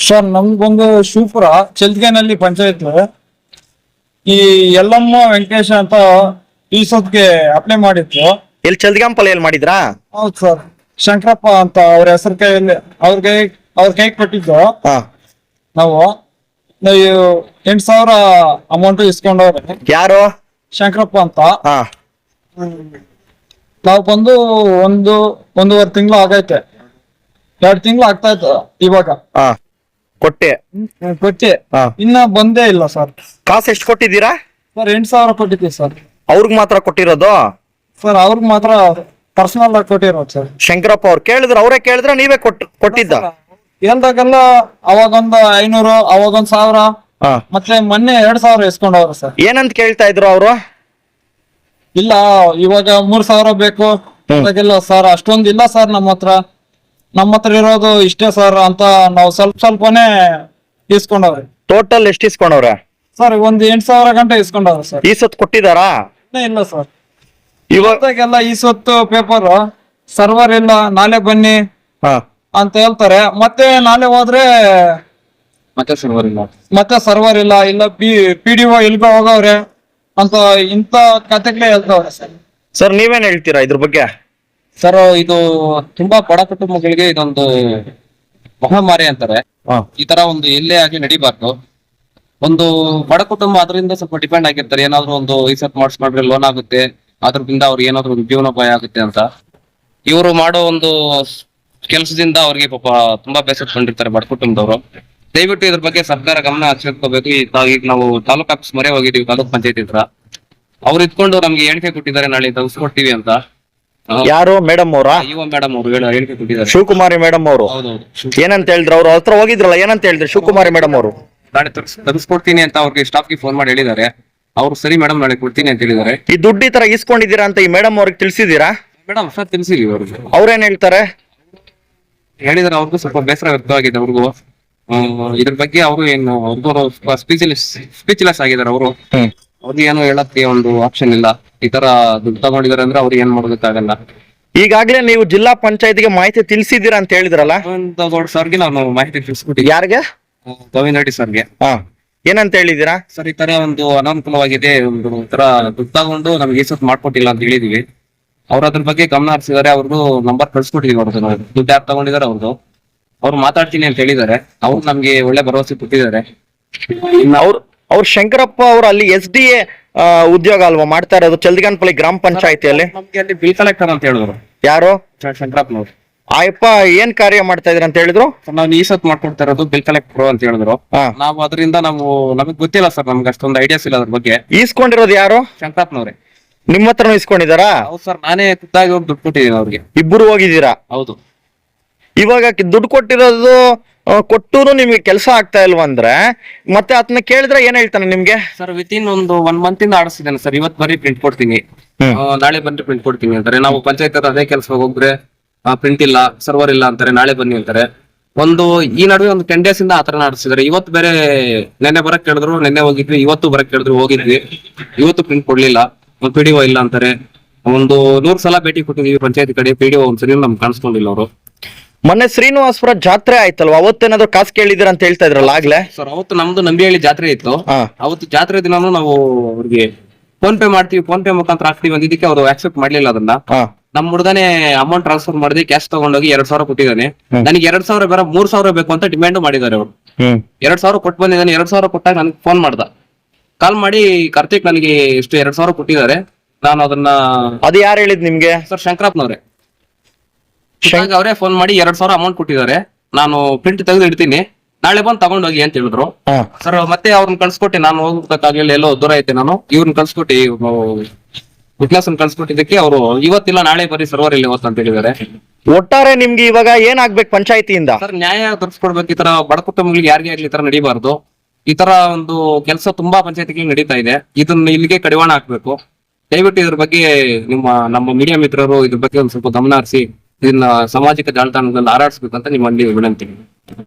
Sir ನಮ್ಗೊಂದು ಶಿವಪುರ ಚೆಲ್ಗೆನಲ್ಲಿ ಪಂಚಾಯತ್ ಈ ಎಲ್ಲಮ್ಮ ವೆಂಕಟೇಶ ಅಂತ ಈ ಸದ್ಗೆ ಅಪ್ಲೈ ಮಾಡಿತ್ತು ಎಲ್ಲಿ ಚಲ್ದಿಗಂಪಲ್ಲಿ ಎಲ್ಲಿ ಮಾಡಿದ್ರಾ? ಹೌದು ಸರ್ ಶಂಕರಪ್ಪ ಅಂತ ಅವ್ರ ಹೆಸರು ಕೈಯಲ್ಲಿ ಅವ್ರ ಕೈ ಅವ್ರ ಕೈ ಕೊಟ್ಟಿದ್ದು. ಹಾ. ನಾವು ನೀವು ಎಂಟು ಸಾವಿರ ಅಮೌಂಟ್ ಇಸ್ಕೊಂಡವ್ರೆ. ಯಾರು? ಶಂಕರಪ್ಪ ಅಂತ. ಹಾ. ನಾವು ಬಂದು ಒಂದು ಒಂದೂವರೆ ತಿಂಗಳು ಆಗೈತೆ. ಎರಡು ತಿಂಗಳು ಆಗ್ತಾ ಇತ್ತು ಇವಾಗ. ಹಾ. ಕೊಟ್ಟೆ. ಕೊಟ್ಟೆ. ಹಾ. ಇನ್ನ ಬಂದೇ ಇಲ್ಲ ಸರ್. ಕಾಸು ಎಷ್ಟು ಕೊಟ್ಟಿದ್ದೀರಾ? ಸರ್ ಎಂಟ್ ಸಾವಿರ ಕೊಟ್ಟಿದ್ದೀವಿ ಸರ್. ಅವ್ರಿಗೆ ಮಾತ್ರ ಕೊಟ್ಟಿರೋದು? ಸರ್ ಅವ್ರಿಗೆ ಮಾತ್ರ ಪರ್ಸನಲ್ ಆಗಿ ಕೊಟ್ಟಿರೋದು ಸರ್. ಶಂಕರಪ್ಪ ಅವ್ರು ಕೇಳಿದ್ರು ಅವರೇ ಕೇಳಿದ್ರೆ ನೀವೇ ಕೊಟ್ ಕೊಟ್ಟಿದ್ದ? ಹೇಳ್ದಾಗೆಲ್ಲ ಅವಾಗೊಂದು ಐನೂರು ಅವಾಗೊಂದ್ ಸಾವಿರ ಹಾ. ಮತ್ತೆ ಮೊನ್ನೆ ಎರಡ್ ಸಾವಿರ ಇಸ್ಕೊಂಡವ್ರು ಸರ್. ಏನಂತ ಕೇಳ್ತಾ ಇದ್ರು ಅವರು? ಇಲ್ಲ ಇವಾಗ ಮೂರ್ ಸಾವಿರ ಬೇಕು. ಸರ್ ಅಷ್ಟೊಂದ್ ಇಲ್ಲ ಸರ್ ನಮ್ಮ ಹತ್ರ ನಮ್ಮ ಹತ್ರ ಇರೋದು ಇಷ್ಟೇ ಸರ್ ಅಂತ ನಾವು ಸ್ವಲ್ಪ ಸ್ವಲ್ಪನೇ ಇಸ್ಕೊಂಡವ್ರಿ. ಟೋಟಲ್ ಎಷ್ಟು ಇಸ್ಕೊಂಡವ್ರೆ? ಸರ್ ಒಂದ್ ಎಂಟ್ ಸಾವಿರ ಗಂಟೆ ಇಸ್ಕೊಂಡವ್ರ ಸರ್ ಈ ಸತ್ ಕೊಟ್ಟಿದಾರಾ? ಇಲ್ಲ ಸರ್ ಇವಾಗ ಇವಾಗೆಲ್ಲ ಈ ಸೊತ್ತು ಪೇಪರ್ ಸರ್ವರ್ ಇಲ್ಲ ನಾಳೆ ಬನ್ನಿ ಹಾ. ಅಂತ ಹೇಳ್ತಾರೆ. ಮತ್ತೆ ನಾಳೆ ಹೋದ್ರೆ ಮತ್ತೆ ಸರ್ವರ್ ಇಲ್ಲ. ಮತ್ತೆ ಸರ್ವರ್ ಇಲ್ಲ ಇಲ್ಲ ಪಿ ಪಿ ಡಿ ಒ ಇಲ್ಗ ಹೋಗವ್ರೆ ಅಂತ ಇಂತ ಕತೆಗಳೇ ಹೇಳ್ತಾವ್ರೆ ಸರ್ ಸರ್ ನೀವೇನ್ ಹೇಳ್ತೀರಾ ಇದ್ರ ಬಗ್ಗೆ? ಸರ್ ಇದು ತುಂಬಾ ಬಡ ಕುಟುಂಬಗಳಿಗೆ ಇದೊಂದು ಮಹಾಮಾರಿ ಅಂತಾರೆ. ಈ ತರ ಒಂದು ಎಲ್ಲೇ ಆಗಿ ನಡಿಬಾರ್ದು. ಒಂದು ಬಡ ಕುಟುಂಬ ಅದರಿಂದ ಸ್ವಲ್ಪ ಡಿಪೆಂಡ್ ಆಗಿರ್ತಾರೆ. ಏನಾದ್ರು ಒಂದು ಐಸತ್ ಸತ್ ಮಾಡಿಸ್ಕೊಂಡ್ರೆ ಲೋನ್ ಆಗುತ್ತೆ. ಅದ್ರಿಂದ ಅವ್ರಿಗೆ ಏನಾದ್ರು ಒಂದು ಜೀವನೋಪಾಯ ಆಗುತ್ತೆ ಅಂತ. ಇವರು ಮಾಡೋ ಒಂದು ಕೆಲಸದಿಂದ ಅವ್ರಿಗೆ ಪಾಪ ತುಂಬಾ ಬೇಸತ್ಕೊಂಡಿರ್ತಾರೆ ಬಡ ಕುಟುಂಬದವರು. ದಯವಿಟ್ಟು ಇದ್ರ ಬಗ್ಗೆ ಸರ್ಕಾರ ಗಮನ ಹರಿಸ್ಕೋಬೇಕು. ತಾ- ಈಗ ನಾವು ತಾಲೂಕು ಆಫೀಸ್ ಮೊರೆ ಹೋಗಿದೀವಿ ತಾಲೂಕ್ ಪಂಚಾಯತ್ ಹತ್ರ. ಅವ್ರು ಇದ್ಕೊಂಡು ನಮ್ಗೆ ಎಣಿಕೆ ಕೊಟ್ಟಿದ್ದಾರೆ ನಾಳೆ ತೆಗೆಸ್ಕೊಡ್ತೀವಿ ಅಂತ. ಯಾರು ಮೇಡಮ್ ಅವರಾ ಇವ ಮೇಡಮ್ ಅವರು ಹೇಳ ಹೇಳಿಕೆ ಕೊಟ್ಟಿದ್ದಾರೆ ಶಿವಕುಮಾರಿ ಮೇಡಮ್ ಅವರು ಹೌದೌದು ಏನಂತ ಹೇಳಿದ್ರು ಅವ್ರು ಹತ್ರ ಹೋಗಿದ್ರಲ್ಲ ಏನಂತ ಹೇಳಿದ್ರು ಶಿವಕುಮಾರಿ ಮೇಡಮ್ ಅವರು ನಾಳೆ ತರಿಸ್ಕೊಡ್ತೀನಿ ಅಂತ ಅವ್ರಿಗೆ ಸ್ಟಾಫ್ಗೆ ಫೋನ್ ಮಾಡಿ ಹೇಳಿದ್ದಾರೆ ಅವ್ರು ಸರಿ ಮೇಡಮ್ ನಾಳೆ ಕೊಡ್ತೀನಿ ಅಂತ ಹೇಳಿದ್ದಾರೆ ಈ ದುಡ್ಡು ಈ ತರ ಇಸ್ಕೊಂಡಿದ್ದೀರಾ ಅಂತ ಈ ಮೇಡಮ್ ಅವ್ರಿಗೆ ತಿಳಿಸಿದೀರಾ ಮೇಡಮ್ ಸರ್ ತಿಳಿಸಿದೀವಿ ಅವ್ರಿಗೆ ಅವ್ರೇನ್ ಹೇಳ್ತಾರೆ ಹೇಳಿದಾರೆ ಅವ್ರಿಗೂ ಸ್ವಲ್ಪ ಬೇಸರ ವ್ಯಕ್ತವಾಗಿದೆ ಅವ್ರಿಗೂ ಆ, ಇದ್ರ ಬಗ್ಗೆ ಅವರು ಏನು ಅವ್ರಿಗೂ ಸ್ಪೀಚ್ಲೆಸ್ ಸ್ಪೀಚ್ಲೆಸ್ ಆಗಿದ್ದಾರೆ ಅವರು ಅವ್ರಿಗೆ ಏನು ಹೇಳಕ್ಕೆ ಒಂದು ಆಪ್ಷನ್ ಇಲ್ಲ. ಈ ತರ ದುಡ್ಡು ತಗೊಂಡಿದ್ದಾರೆ ಅಂದ್ರೆ ಅವ್ರಿಗೆ ಏನ್ ಮಾಡೋದಕ್ಕಾಗಲ್ಲ. ಈಗಾಗಲೇ ನೀವು ಜಿಲ್ಲಾ ಪಂಚಾಯತ್ಗೆ ಮಾಹಿತಿ ತಿಳಿಸಿದ್ದೀರಾ ಅಂತ ಹೇಳಿದ್ರಲ್ಲ? ಸರ್ಗೆ ನಾವು ಮಾಹಿತಿ ತಿಳಿಸ್ಕೊಟ್ಟಿದ್ವಿ ಯಾರಿಗೆ? ಗೋವಿಂದ ರೆಡ್ಡಿ ಸರ್ಗೆ. ಹಾ. ಏನಂತ ಹೇಳಿದೀರಾ ಸರ್ ಈ ತರ ಒಂದು ಅನಾನುಕೂಲವಾಗಿದೆ. ಒಂದು ತರ ದುಡ್ಡು ತಗೊಂಡು ನಮ್ಗೆ ಈ ಸತ್ ಮಾಡ್ಕೊಟ್ಟಿಲ್ಲ ಅಂತ ಹೇಳಿದೀವಿ ಅವ್ರ ಅದ್ರ ಬಗ್ಗೆ ಗಮನ ಹರಿಸಿದಾರೆ ಅವ್ರದ್ದು ನಂಬರ್ ಕಳ್ಸ್ಕೊಟ್ಟಿದೀವಿ ಅವ್ರದ್ದು ನಾವು. ದುಡ್ಡು ಯಾರು ತಗೊಂಡಿದಾರೆ ಅವ್ರದ್ದು. ಅವ್ರು ಮಾತಾಡ್ತೀನಿ ಅಂತ ಹೇಳಿದ್ದಾರೆ. ಅವ್ರು ನಮ್ಗೆ ಒಳ್ಳೆ ಭರವಸೆ ಕೊಟ್ಟಿದ್ದಾರೆ. ಇನ್ನು ಅವ್ರು ಅವ್ರು ಶಂಕರಪ್ಪ ಅವರು ಅಲ್ಲಿ ಎಸ್ ಡಿ ಎ ಉದ್ಯೋಗ ಅಲ್ವಾ ಮಾಡ್ತಾ ಇರೋದು? ಚಲ್ದಿಗಾನ್ಪಲ್ಲಿ ಗ್ರಾಮ ಪಂಚಾಯತಿಯಲ್ಲಿ. ನಮ್ಗೆ ಅಲ್ಲಿ ಬಿಲ್ ಕಲೆಕ್ಟರ್ ಅಂತ ಹೇಳಿದ್ರು. ಯಾರು? ಶಂಕರಪ್ಪನವ್ರು. ಆಯಪ್ಪ ಏನ್ ಕಾರ್ಯ ಮಾಡ್ತಾ ಇದ್ರ ಅಂತ ಹೇಳಿದ್ರು? ಸರ್ ನಾವು ಈ ಸತ್ ಮಾಡ್ಕೊಡ್ತಾ ಇರೋದು ಬಿಲ್ ಕಲೆಕ್ಟರ್ ಅಂತ ಹೇಳಿದ್ರು. ಹಾ. ನಾವು ಅದರಿಂದ ನಾವು ನಮಗ್ ಗೊತ್ತಿಲ್ಲ ಸರ್ ನಮ್ಗೆ ಅಷ್ಟೊಂದು ಐಡಿಯಾಸ್ ಇಲ್ಲ ಅದ್ರ ಬಗ್ಗೆ. ಈಸ್ಕೊಂಡಿರೋದು ಯಾರು? ಶಂಕರಪ್ಪನವ್ರೆ. ನಿಮ್ಮ ಹತ್ರನೂ ಇಸ್ಕೊಂಡಿದಾರಾ ಹೌದು ಸರ್ ನಾನೇ ಖುದ್ದಾಗಿ ಹೋಗಿ ದುಡ್ಡು ಕೊಟ್ಟಿದ್ದೀನಿ ಅವ್ರಿಗೆ. ಇಬ್ಬರು ಹೋಗಿದ್ದೀರಾ? ಹೌದು. ಇವಾಗ ದುಡ್ಡು ಕೊಟ್ಟಿರೋದು ಕೊಟ್ಟರು ನಿಮ್ಗೆ ಕೆಲಸ ಆಗ್ತಾ ಇಲ್ವಾ ಅಂದ್ರೆ ಮತ್ತೆ ಅದನ್ನ ಕೇಳಿದ್ರೆ ಏನ್ ಹೇಳ್ತಾನೆ ನಿಮ್ಗೆ? ಸರ್ ವಿತ್ ಇನ್ ಒಂದು ಒನ್ ಮಂತ್ ಇಂದ ಆಡಿಸಿದ್ದೇನೆ ಸರ್. ಇವತ್ ಬರೀ ಪ್ರಿಂಟ್ ಕೊಡ್ತೀನಿ. ಆ, ನಾಳೆ ಬಂದ್ರೆ ಪ್ರಿಂಟ್ ಕೊಡ್ತೀನಿ ಅಂತಾರೆ. ನಾವು ಪಂಚಾಯತ್ ಅದೇ ಕೆಲಸ ಹೋಗಿದ್ರೆ ಪ್ರಿಂಟ್ ಇಲ್ಲ ಸರ್ವರ್ ಇಲ್ಲ ಅಂತಾರೆ ನಾಳೆ ಬನ್ನಿ ಅಂತಾರೆ. ಒಂದು ಈ ನಡುವೆ ಒಂದು ಟೆನ್ ಡೇಸ್ ಇಂದ ಆತರ ಆಡಿಸಿದ್ರೆ ಇವತ್ತು ಬೇರೆ ನೆನ್ನೆ ಬರಕ್ ಕೇಳಿದ್ರು ನೆನ್ನೆ ಹೋಗಿದ್ವಿ ಇವತ್ತು ಬರಕ್ ಕೇಳಿದ್ರು ಹೋಗಿದ್ವಿ. ಇವತ್ತು ಪ್ರಿಂಟ್ ಕೊಡ್ಲಿಲ್ಲ. ಒಂದು ಪಿಡಿಒ ಡಿ ಇಲ್ಲ ಅಂತಾರೆ. ಒಂದು ನೂರ್ ಸಲ ಭೇಟಿ ಕೊಟ್ಟಿದೀವಿ ಪಂಚಾಯತ್ ಕಡೆ. ಪಿಡಿಒ ಡಿ ಒಂದ್ಸರಿ ನಮ್ಗೆ ಕಾಣಿಸ್ಕೊಂಡಿಲ್ಲ ಅವರು. ಮೊನ್ನೆ ಶ್ರೀನಿವಾಸಪುರ ಜಾತ್ರೆ ಆಯ್ತಲ್ವಾ? ಅವತ್ತೇನಾದ್ರು ಕಾಸು ಕೇಳಿದಿರ ಅಂತ ಹೇಳ್ತಾ ಇದ್ರಲ್ಲ ಆಗ್ಲೇ? ಸರ್ ಅವತ್ತು ನಮ್ದು ನಂಬಿಹಳ್ಳಿ ಜಾತ್ರೆ ಇತ್ತು. ಹಾ. ಅವತ್ತು ಜಾತ್ರೆ ದಿನಾನು ನಾವು ಅವ್ರಿಗೆ ಫೋನ್ ಪೇ ಮಾಡ್ತೀವಿ. ಫೋನ್ ಪೇ ಮುಖಾಂತರ ಹಾಕ್ತೀವಿ ಅಂದಿದ್ದಕ್ಕೆ ಅವರು ಆಕ್ಸೆಪ್ಟ್ ಮಾಡ್ಲಿಲ್ಲ ಅದನ್ನ. ಹಾ. ನಮ್ ಹುಡುಗನೇ ಅಮೌಂಟ್ ಟ್ರಾನ್ಸ್ಫರ್ ಮಾಡಿದ್ವಿ ಕ್ಯಾಶ್ ತಗೊಂಡೋಗಿ ಎರಡ್ ಸಾವಿರ ಕೊಟ್ಟಿದ್ದಾನೆ. ನನಗೆ ಎರಡ್ ಸಾವಿರ ಬೇರೆ ಮೂರ್ ಸಾವಿರ ಬೇಕು ಅಂತ ಡಿಮ್ಯಾಂಡ್ ಮಾಡಿದ್ದಾರೆ ಅವರು. ಹ್ಮ್. ಎರಡ್ ಸಾವಿರ ಕೊಟ್ಟು ಬಂದಿದ್ದಾನೆ. ಎರಡ್ ಸಾವಿರ ಕೊಟ್ಟಾಗ ನನಗೆ ಫೋನ್ ಮಾಡ್ದ. ಕಾಲ್ ಮಾಡಿ ಕಾರ್ತಿಕ್ ನನಗೆ ಇಷ್ಟು ಎರಡ್ ಸಾವಿರ ಕೊಟ್ಟಿದ್ದಾರೆ. ನಾನು ಅದನ್ನ ಅದು ಯಾರು ಹೇಳಿದ್ ನಿಮ್ಗೆ? ಸರ್ ಶಂಕರಪ್ಪನವ್ರೆ. ಅವರೇ ಫೋನ್ ಮಾಡಿ ಎರಡ್ ಸಾವಿರ ಅಮೌಂಟ್ ಕೊಟ್ಟಿದ್ದಾರೆ. ನಾನು ಪ್ರಿಂಟ್ ತೆಗೆದು ಇಡ್ತೀನಿ ನಾಳೆ ಬಂದು ತಗೊಂಡೋಗಿ ಅಂತ ಹೇಳಿದ್ರು ಸರ್ ಮತ್ತೆ ಅವ್ರನ್ನ ಕಳ್ಸ್ಕೊಟ್ಟೆ. ನಾನು ಹೋಗ್ಬೇಕಾಗ್ಲಿಲ್ಲ ಎಲ್ಲೋ ದೂರ ಐತೆ ನಾನು. ಇವ್ರನ್ನ ಕಳ್ಸ್ಕೊಟ್ಟಿ ವಿಟ್ನೆಸ್ ಕಳ್ಸ್ಕೊಟ್ಟಿದ್ದಕ್ಕೆ ಅವರು ಇವತ್ತಿಲ್ಲ ನಾಳೆ ಬರೀ ಸರ್ವರ್ ಇಲ್ಲಿ ಅಂತ ಹೇಳಿದ್ದಾರೆ ಒಟ್ಟಾರೆ ನಿಮ್ಗೆ ಇವಾಗ ಏನಾಗ್ಬೇಕು ಪಂಚಾಯತಿಯಿಂದ? ಸರ್ ನ್ಯಾಯ ದೊರಕಿಸ್ಕೊಡ್ಬೇಕು ಈ ತರ ಬಡ ಕುಟುಂಬಗಳಿಗೆ ಯಾರಿಗೆ ಆಗ್ಲಿ ಈ ತರ ನಡೀಬಾರ್ದು. ಈ ತರ ಒಂದು ಕೆಲಸ ತುಂಬಾ ಪಂಚಾಯತಿಗೆ ನಡೀತಾ ಇದೆ. ಇದನ್ನ ಇಲ್ಲಿಗೆ ಕಡಿವಾಣ ಹಾಕ್ಬೇಕು. ದಯವಿಟ್ಟು ಇದ್ರ ಬಗ್ಗೆ ನಿಮ್ಮ ನಮ್ಮ ಮೀಡಿಯಾ ಮಿತ್ರರು ಇದ್ರ ಬಗ್ಗೆ ಒಂದ್ ಸ್ವಲ್ಪ ಗಮನ ಹರಿಸಿ. ಇದನ್ನ ಸಾಮಾಜಿಕ ಜಾಲತಾಣದಲ್ಲಿ ಹಾರಾಡಿಸ್ಬೇಕಂತ ನಿಮ್ಮಲ್ಲಿ ವಿನಂತಿ.